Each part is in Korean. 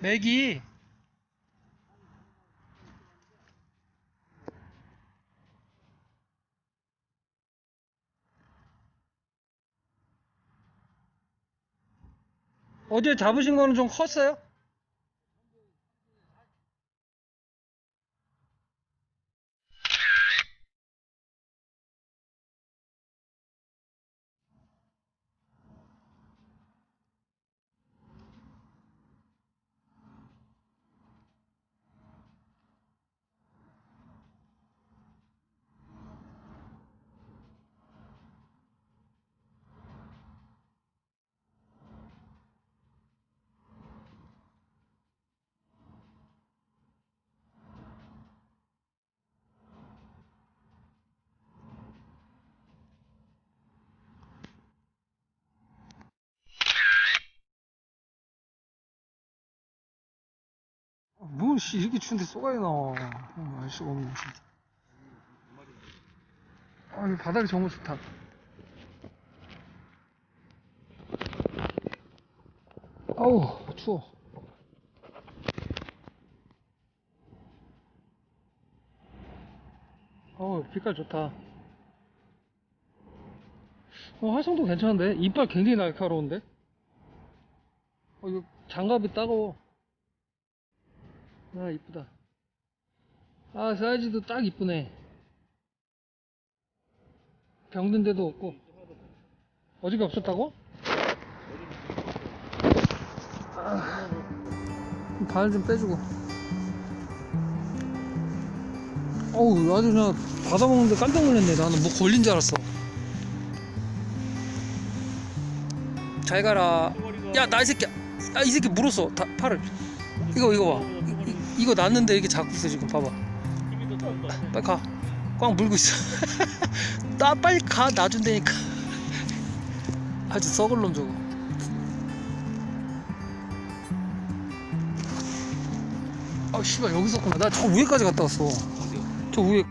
맥이 어제 잡으신 거는 좀 컸어요? 뭐, 씨, 이렇게 추운데 쏘가리 나와. 어, 알 수가 없네, 진짜. 아, 이 바닥이 정말 좋다. 아우, 추워. 어우, 빛깔 좋다. 어, 화성도 괜찮은데? 이빨 굉장히 날카로운데? 어, 이거 장갑이 따가워. 아, 이쁘다. 아, 사이즈도 딱 이쁘네. 병든 데도 없고. 어저께 없었다고? 아, 발좀 빼주고. 어우, 아주 그냥 받아먹는데 깜짝 놀랐네. 나는 뭐 걸린 줄 알았어. 잘 가라. 야, 나 이 새끼야. 야, 이 새끼 물었어. 다, 팔을. 이거, 이거 봐. 이, 이거 났는데 이렇게 잡고 있어, 지금. 봐봐. 빨리 가. 꽉 물고 있어. 나 빨리 가. 놔준다니까. 아주 썩을 놈 저거. 아, 씨발, 여기 있었구나. 나 저 위에까지 갔다 왔어. 저 위에.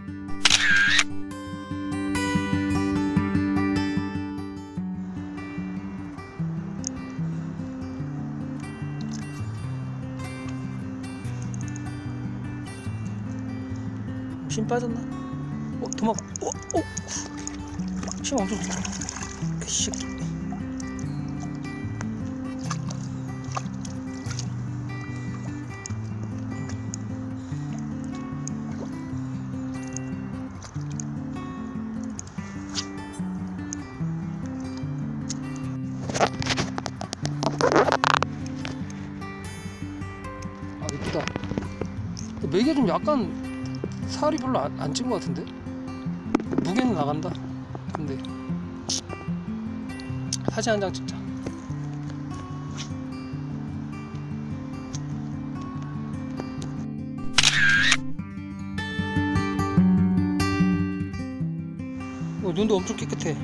힘 빠졌나? 어, 도망가. 어, 어. 힘 엄청. 이 새끼. 아, 이쁘다. 맥이 좀 약간 살이 별로 안, 안찐것 같은데? 무게는 나간다. 근데 사진 한 장 찍자. 어, 눈도 엄청 깨끗해.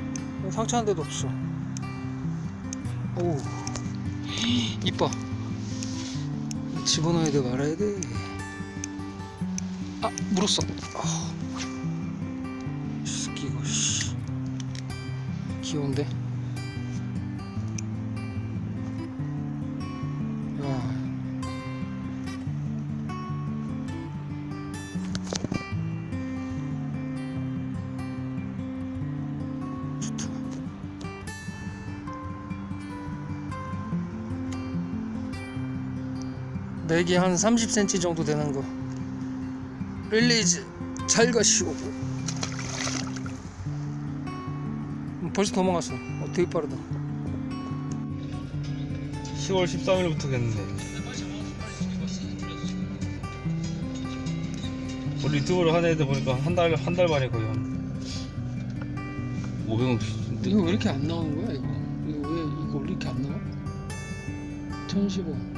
상처 한 데도 없어. 오, 이뻐. 집어넣어야 돼 말아야 돼. 아 물었어. 아, 이 새끼 이거 씨. 귀여운데. 야. 좋다. 맥이 한 30cm 정도 되는 거. 릴리즈 잘 가시오. 음, 벌써 도망갔어. 어, 되게 빠르다. 10월 13일부터 겠는데 우리 유튜브를 하는 애들 보니까 한 달 한 달 만에 거의 한 500원 이거 왜 이렇게 안 나오는 거야 이거? 이거 왜 이거 왜 이렇게 안 나와? 1015